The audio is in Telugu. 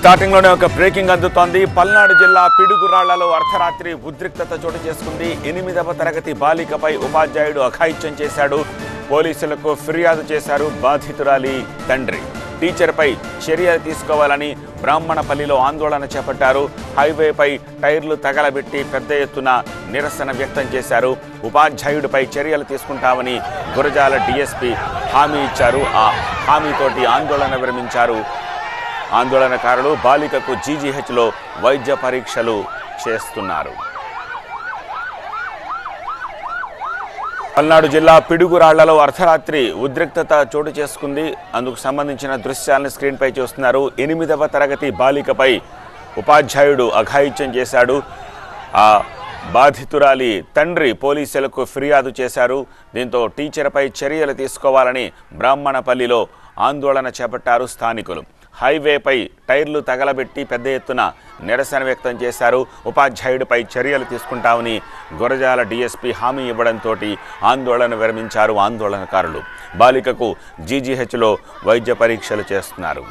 స్టార్టింగ్లోనే ఒక బ్రేకింగ్ అందుతోంది. పల్నాడు జిల్లా పిడుగురాళ్ళలో అర్ధరాత్రి ఉద్రిక్తత చోటు చేసుకుంది. ఎనిమిదవ తరగతి బాలికపై ఉపాధ్యాయుడు అఘాయిత్యం చేశాడు. పోలీసులకు ఫిర్యాదు చేశారు బాధితురాలి తండ్రి. టీచర్పై చర్యలు తీసుకోవాలని బ్రాహ్మణపల్లిలో ఆందోళన చేపట్టారు. హైవేపై టైర్లు తగలబెట్టి పెద్ద ఎత్తున నిరసన వ్యక్తం చేశారు. ఉపాధ్యాయుడిపై చర్యలు తీసుకుంటామని గురజాల డీఎస్పీ హామీ ఇచ్చారు. ఆ హామీతోటి ఆందోళన విరమించారు ఆందోళనకారులు బాలికకు జీజీహెచ్లో వైద్య పరీక్షలు చేస్తున్నారు. పల్నాడు జిల్లా పిడుగురాళ్ళలో అర్ధరాత్రి ఉద్రిక్తత చోటు చేసుకుంది. అందుకు సంబంధించిన దృశ్యాలను స్క్రీన్పై చూస్తున్నారు. ఎనిమిదవ తరగతి బాలికపై ఉపాధ్యాయుడు అఘాయిత్యం చేశాడు. ఆ బాధితురాలి తండ్రి పోలీసులకు ఫిర్యాదు చేశారు. దీంతో టీచర్పై చర్యలు తీసుకోవాలని బ్రాహ్మణపల్లిలో ఆందోళన చేపట్టారు స్థానికులు. హైవేపై టైర్లు తగలబెట్టి పెద్ద ఎత్తున నిరసన వ్యక్తం చేశారు. ఉపాధ్యాయుడిపై చర్యలు తీసుకుంటామని గురజాల డీఎస్పీ హామీ ఇవ్వడంతో ఆందోళన విరమించారు ఆందోళనకారులు. బాలికకు జీజీహెచ్లో వైద్య పరీక్షలు చేస్తున్నారు.